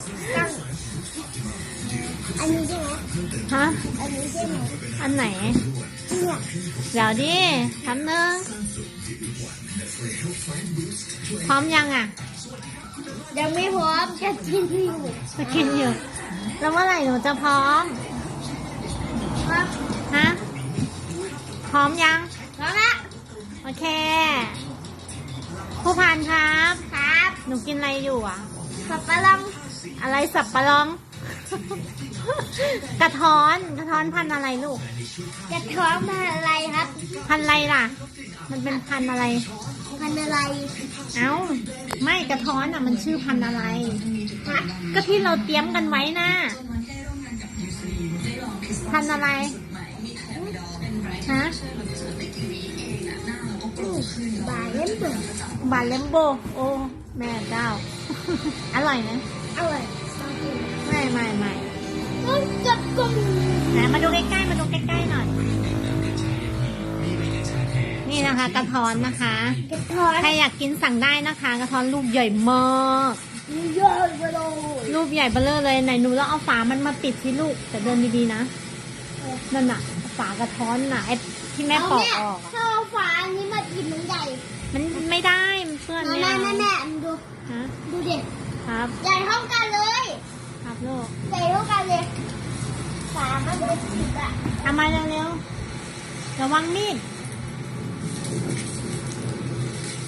ตั้งอันนี้ใช่ไหมฮะ อันนี้ใช่ไหมอันไหน เนี่ยเดี๋ยวดิทำหนึ่งพร้อมยังอะยังไม่พร้อมจะกินอยู่จะกินอยู่ แล้วเมื่อไหร่หนูจะพร้อม ครับฮะ พร้อมยัง พร้อมละโอเค ผู้พันครับ ครับ หนูกินอะไรอยู่อะ สับปะรด อะไรสับปะรอง กระท้อน กระท้อนพันธุ์อะไรลูกจะท้องมาอะไรครับ พันธุ์อะไรล่ะ มันเป็นพันธุ์อะไร พันอะไร เอ้า ไม่กระท้อนอะ มันชื่อพันธุ์อะไรฮะก็ที่เราเตรียมกันไว้นะพันธุ์อะไรฮะบายเล่นเบื่อบาเลมโบ โอ้ แม่เจ้า อร่อยไหม อร่อยไม่ไม่ไม่ก็จะกลมไหนมาดูใกล้ๆมาดูใกล้ๆหน่อย นี่นะคะ กระท้อนนะคะ กระท้อนใครอยากกินสั่งได้นะคะ กระท้อนลูกใหญ่มากเยอะไปเลยลูกใหญ่เบ้อเลอเลยไหนหนูแล้วเอาฝามันมาปิดที่ลูกแต่เดินดีๆนะนั่นน่ะ ฝากระท้อนน่ะไอ้ที่แม่ปอกออกอะถ้าเอาฝาอันนี้มากินมันใหญ่ มันไม่ได้มันเปื้อนแม่ไม่แม่เอาแม่แม่ดูฮะดูเด็กครับใหญ่เท่ากันเลย ครับลูก ใหญ่เท่ากันเลยฝา มันเป็นสิบอะเอามาเร็วๆ ระวังมีด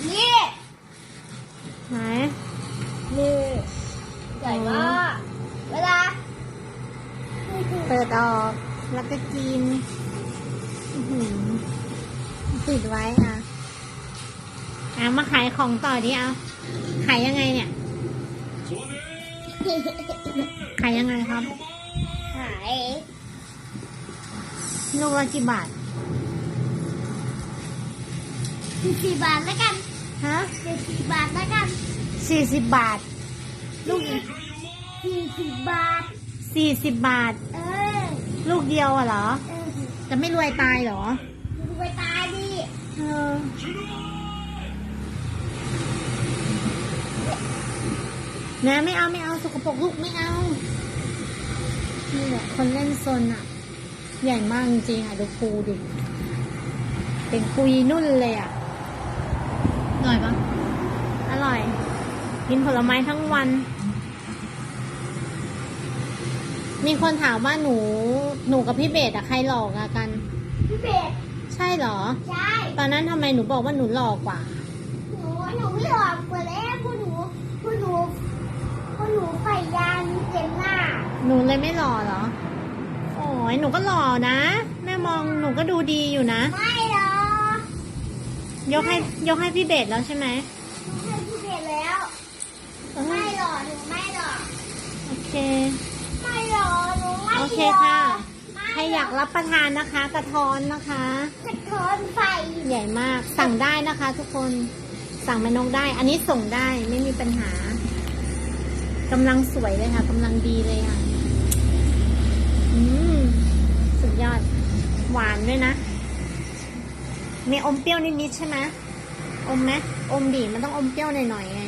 นี่ไหนนี่ใหญ่มากเวลา เปิดออกแล้วก็กินอื้อหือปิดไว้อะอะมาขายของต่อดิเอาขายยังไงเนี่ย ขายยังไงครับ ขาย ลูกละกี่บาทสี่สิบบาทแล้วกันฮะสี่สิบบาทแล้วกันสี่สิบบาท ลูกสี่สิบบาทสี่สิบบาท เออลูกเดียวอะเหรอ เออจะไม่รวยตายเหรอดูไปตายดิเออนะไม่เอาไม่เอาสกปรกลูกไม่เอานี่แหละคนเล่นโซนอะ ใหญ่มากจริงๆอะดูปูดิ เป็นปุยนุ่นเลยอะอร่อยปะอร่อย กินผลไม้ทั้งวัน มีคนถามว่าหนู หนูกับพี่เบสอะใครหลอกอะกัน พี่เบสใช่เหรอ ใช่ ตอนนั้นทำไมหนูบอกว่าหนูหลอกกว่า หนูหนูไม่หลอกกว่าแล้วพวกหนูพวกหนูพวกหนูใส่ยางเต็มหน้า หนูเลยไม่หล่อเหรอโอ้ยหนูก็หล่อนะ แม่มองหนูก็ดูดีอยู่นะ ไม่หรอกยกให้ยกให้พี่เบสแล้วใช่ไหมหนูให้พี่เบสแล้ว เออไม่หรอกหนูไม่หรอกโอเค ไม่หรอกหนูไม่โอเคหรค่ะไม่ใครอยากรับประทานนะคะกระท้อนนะคะ กระท้อนไฟใหญ่มาก สั่งได้นะคะ ทุกคน สั่งแม่นกได้ อันนี้ส่งได้ไม่มีปัญหากำลังสวยเลยค่ะกำลังดีเลยค่ะ อืมสุด ยอด หวานด้วยนะ มีอมเปรี้ยวนิดๆใช่ไหมอมไหมอมดีมันต้องอมเปรี้ยวหน่อยๆไง